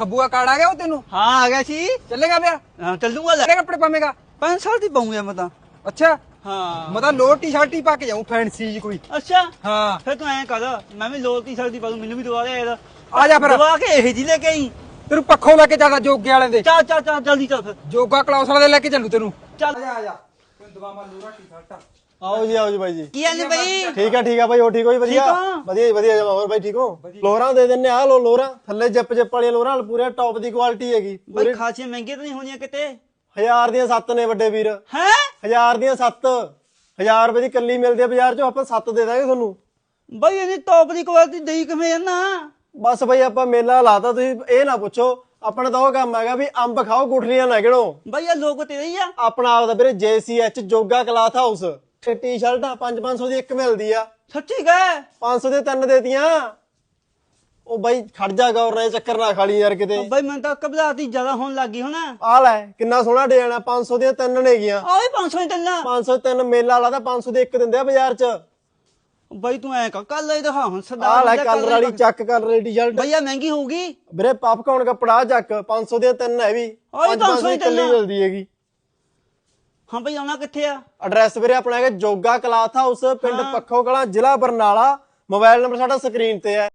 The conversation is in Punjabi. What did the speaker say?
ਖੱਬੂਆ ਕਾਰਡ ਆ ਗਿਆ ਉਹ ਤੈਨੂੰ? ਹਾਂ ਆ ਗਿਆ ਸੀ। ਚੱਲੇਗਾ ਪਿਆ? ਹਾਂ, ਚੱਲੂਗਾ ਲੈ। ਕਿਹੜੇ ਕੱਪੜੇ ਪਾਵੇਂਗਾ? 5 ਸਾਲ ਦੀ ਪਾਉਂਗਾ ਮੈਂ ਤਾਂ। ਅੱਛਾ। ਹਾਂ। ਮੈਂ ਤਾਂ ਲੋਅਰ ਟੀ-ਸ਼ਰਟ ਹੀ ਪਾ ਕੇ ਜਾਊਂ ਫੈਂਸੀ ਜੀ ਕੋਈ। ਅੱਛਾ। ਹਾਂ। ਫਿਰ ਤੂੰ ਐਂ ਕਰ ਮੈਂ ਵੀ ਲੋਰ ਟੀ ਸ਼ਰਟ ਦੀ ਪਾ ਦੂੰ ਮੈਨੂੰ ਵੀ ਦਵਾ ਦੇ ਯਾਰ। ਆ ਜਾ ਫਿਰ। ਦਵਾ ਕੇ ਇਹ ਜੀ ਲੈ ਕੇ ਆਈ। ਤੈਨੂੰ ਪੱਖੋਂ ਲੈ ਕੇ ਜਾਦਾ ਜੋਗੇ ਵਾਲੇ ਦੇ। ਚੱਲ ਚੱਲ ਚੱਲ ਜਲਦੀ ਚੱਲ ਫਿਰ। ਜੋਗਾ ਕਲਾਸ ਵਾਲੇ ਦੇ ਲੈ ਕੇ ਚੱਲੂ ਤੈਨੂੰ। ਚੱਲ। ਆ ਜਾ ਆ ਜਾ। ਆਓ ਜੀ ਆਓ ਜੀ ਬਾਈ ਜੀ। ਕੀ ਆਨੇ ਬਈ? ਠੀਕ ਆ ਠੀਕ ਆ ਬਾਈ ਹੋ ਠੀਕ ਹੋ ਜੀ ਵਧੀਆ। ਵਧੀਆ ਜੀ ਵਧੀਆ ਜਮਾ ਹੋਰ ਬਾਈ ਠੀਕ ਹੋ? ਲੋਰਾਂ ਦੇ ਦਿੰਨੇ ਆ ਲੋ ਲੋਰਾਂ। ਥੱਲੇ ਜਿੱਪ ਜਿੱਪ ਵਾਲੀਆਂ ਲੋਰਾਂ ਪੂਰੇ ਟੌਪ ਦੀ ਕੁਆਲਿਟੀ ਹੈਗੀ। ਬਈ ਖਾਸੀਆਂ ਮਹਿੰਗੀਆਂ ਤਾਂ ਨਹੀਂ ਹੋਣੀਆਂ ਕਿਤੇ? ਹਜ਼ਾਰ ਦੀਆਂ ਸੱਤ ਨੇ ਵੱਡੇ ਵੀਰ। ਹੈ? ਹਜ਼ਾਰ ਦੀਆਂ ਸੱਤ। ਹਜ਼ਾਰ ਰੁਪਏ ਦੀ ਕੱਲੀ ਮਿਲਦੀ ਆ ਬਾਜ਼ਾਰ 'ਚੋਂ ਆਪਾਂ ਸੱਤ ਦੇ ਦਾਂਗੇ ਤੁਹਾਨੂੰ। ਬਈ ਇਹਨੀ ਟੌਪ ਦੀ ਕੁਆਲਿਟੀ ਦੇਈ ਕਿਵੇਂ ਜਾਂਦਾ? ਬਸ ਬਈ ਆਪਾਂ ਮੇਲਾ ਲਾਤਾ ਤੁਸੀਂ ਇਹ ਨਾ ਪੁੱਛੋ ਆਪਣਾ ਤਾਂ ਉਹ ਕੰਮ ਹੈਗਾ ਵੀ ਅੰਬ ਖਾਓ ਗੁਠਲੀਆਂ ਨਾ ਗਿਣੋ। ਬਈ ਇਹ ਲੋਕ ਤੇਰੇ ਹੀ ਆ। ਆਪਣਾ ਆਪਦਾ ਵੀਰੇ JCH ਜੋਗਾ ਕਲਾਥ ਹਾਊਸ। ਟੀ-ਸ਼ਰਟਾਂ 5-500 ਦੀ ਇੱਕ ਮਿਲਦੀ ਆ। ਸੱਚੀ ਗਏ 500 ਦੇ ਤਿੰਨ ਦੇਤੀਆਂ। ਉਹ ਬਾਈ ਖੜ ਜਾ ਗੌਰ ਨਾਲ ਚੱਕਰ ਨਾ ਖਾਲੀ ਯਾਰ ਕਿਤੇ। ਬਈ ਮੈਂ ਤਾਂ ਹੀ ਜ਼ਿਆਦਾ ਹੋਣ ਲੱਗੀ ਹੁਣ। ਆ ਲੈ ਕਿੰਨਾ ਸੋਹਣਾ ਡਿਜ਼ਾਈਨ ਆ 500 ਦੀਆਂ ਤਿੰਨ ਨੇਗੀਆਂ। ਆ ਵੀ 500 ਹੀ ਚੱਲਣਾ 503 ਮੇਲਾ ਵਾਲਾ ਤਾਂ 500 ਦੇ ਇੱਕ ਦਿੰਦੇ ਆ ਬਾਜ਼ਾਰ 'ਚ। ਬਈ ਤੂੰ ਐ ਕਰ ਕੱਲ ਇਹ ਦਿਖਾ ਹੁਣ ਆ ਸਰਦਾਰ ਲੈ ਦਾ ਕਲਰ ਵਾਲੀ ਚੱਕ ਕਲਰ ਵਾਲੀ ਟੀ-ਸ਼ਰਟ ਬਈ ਇਹ ਮਹਿੰਗੀ ਹੋਊਗੀ? ਵੀਰੇ ਪਾਪਕੌਰਨ ਕੱਪੜਾ ਆ ਚੱਕ 500 ਦੀਆਂ ਤਿੰਨ ਹੈ ਵੀ। ਆ ਵੀ 500 ਦੀ ਦੀ ਇਕੱਲੀ ਤਿੰਨ। ਮਿਲਦੀ ਹੈਗੀ। ਹਾਂ ਬਈ ਆਉਣਾ ਕਿੱਥੇ ਆ? ਐਡਰੈਸ ਵੀਰੇ ਆਪਣਾ ਹੈਗਾ ਜੋਗਾ ਕਲਾਥ ਹਾਊਸ ਪਿੰਡ ਪੱਖੋ ਕਲਾਂ ਜ਼ਿਲ੍ਹਾ ਬਰਨਾਲਾ। ਮੋਬਾਈਲ ਨੰਬਰ ਸਾਡਾ ਸਕਰੀਨ ਤੇ ਹੈ।